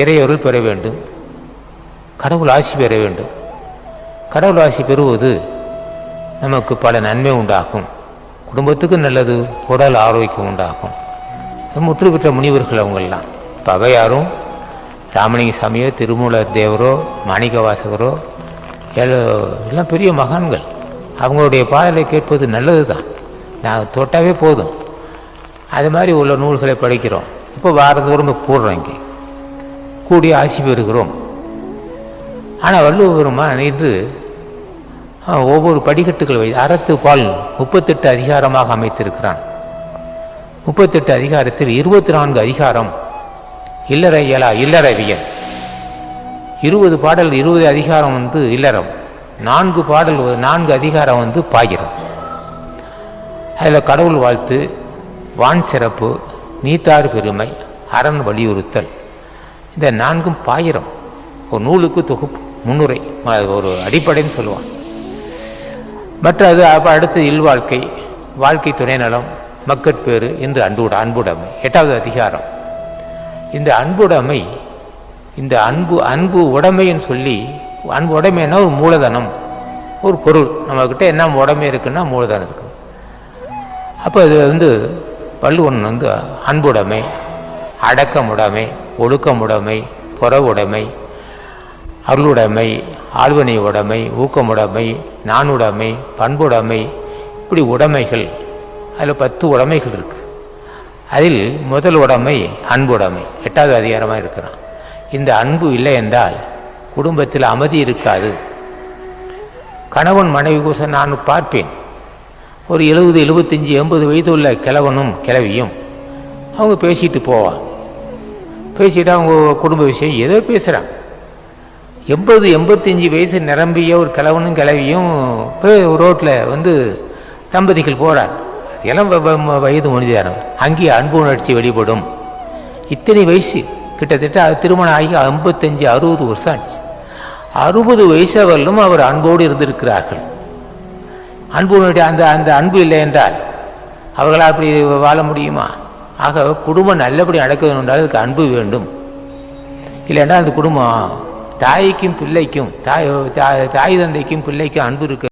இறையொருள் பெற வேண்டும். கடவுள் ஆசி பெற வேண்டும். கடவுள் ஆசி பெறுவது நமக்கு பல நன்மை உண்டாகும். குடும்பத்துக்கு நல்லது உடல் ஆரோக்கியம் உண்டாகும். முற்று பெற்ற முனிவர்கள் அவங்கெல்லாம் இப்போ அவையாரும் ராமலிங்க சாமியோ திருமூல தேவரோ மாணிக்க வாசகரோ எல்லாம் பெரிய மகான்கள். அவங்களுடைய பாடலை கேட்பது நல்லது தான் நான் தொட்டாவே போதும். அது மாதிரி உள்ள நூல்களை படிக்கிறோம். இப்போ வாரந்தோறும் கூடுறோம் இங்கே. கூடி ஆசி பெறுகிறோம். ஆனால் வள்ளுவ பெருமான் இன்று ஒவ்வொரு படிக்கட்டுகள் வை அறத்து பால் முப்பத்தெட்டு அதிகாரமாக அமைத்திருக்கிறான். முப்பத்தெட்டு அதிகாரத்தில் இருபத்தி நான்கு அதிகாரம் இல்லற இயலா இல்லறவியல் இருபது பாடல் இருபது அதிகாரம் வந்து இல்லறம். நான்கு பாடல் நான்கு அதிகாரம் வந்து பாயிரம். அதில் கடவுள் வாழ்த்து வான் சிறப்பு நீத்தார் பெருமை அரண் வலியுறுத்தல். இந்த நான்கும் பாயிரம். ஒரு நூலுக்கு தொகுப்பு முன்னுரை ஒரு அடிப்படைன்னு சொல்லுவான் மற்ற அது அடுத்து இல்வாழ்க்கை வாழ்க்கை துணைநலம் மக்கட்பேறு என்று அன்புட அன்புடைமை. எட்டாவது அதிகாரம். இந்த அன்புடைமை இந்த அன்பு அன்பு உடைமைன்னு சொல்லி அன்பு உடைமைன்னா ஒரு மூலதனம் ஒரு பொருள். நம்மக்கிட்ட என்ன உடைமை இருக்குன்னா மூலதனம் இருக்கு. அப்போ இது வந்து வள்ளுவன் வந்து அன்புடைமை அடக்கமுடைமை ஒழுக்கமுடைமை புறவுடைமை அருளுடைமை ஆழ்வனை உடைமை ஊக்கமுடைமை நானுடைமை பண்புடைமை இப்படி உடைமைகள். அதில் பத்து உடைமைகள் இருக்குது அதில் முதல் உடைமை அன்புடைமை. எட்டாவது அதிகாரமாக இருக்கிறான். இந்த அன்பு இல்லை என்றால் குடும்பத்தில் அமைதி இருக்காது. கணவன் மனைவி கோசம் நான் பார்ப்பேன். ஒரு எழுபது எழுபத்தஞ்சி எண்பது வயது உள்ள கிழவனும் கிழவியும் அவங்க பேசிட்டு போவான் பேசிட்டு அவங்க குடும்ப விஷயம் ஏதோ பேசுகிறாங்க எண்பது எண்பத்தஞ்சு வயசு நிரம்பிய ஒரு கிழவனும் கிழவியும் ரோட்டில் வந்து தம்பதிகள் போகிறார் இளம் வ- வயது மனிதரம். அங்கேயே அன்பு உணர்ச்சி வெளிப்படும். இத்தனை வயசு. கிட்டத்தட்ட அது திருமணம் ஆகி ஐம்பத்தஞ்சு அறுபது வருஷம் ஆச்சு. அறுபது வயசு வரலும் அவர் அன்போடு இருந்திருக்கிறார்கள். அன்பு அந்த அந்த அன்பு இல்லை என்றால் அவர்களால் அப்படி வாழ முடியுமா? ஆக குடும்பம் நல்லபடி நடக்கணும் என்றால் அதுக்கு அன்பு வேண்டும். இல்லைன்னா அந்த குடும்பம் தாய்க்கும் பிள்ளைக்கும் தாய் தாய் தாய் தந்தைக்கும் பிள்ளைக்கும் அன்பு இருக்க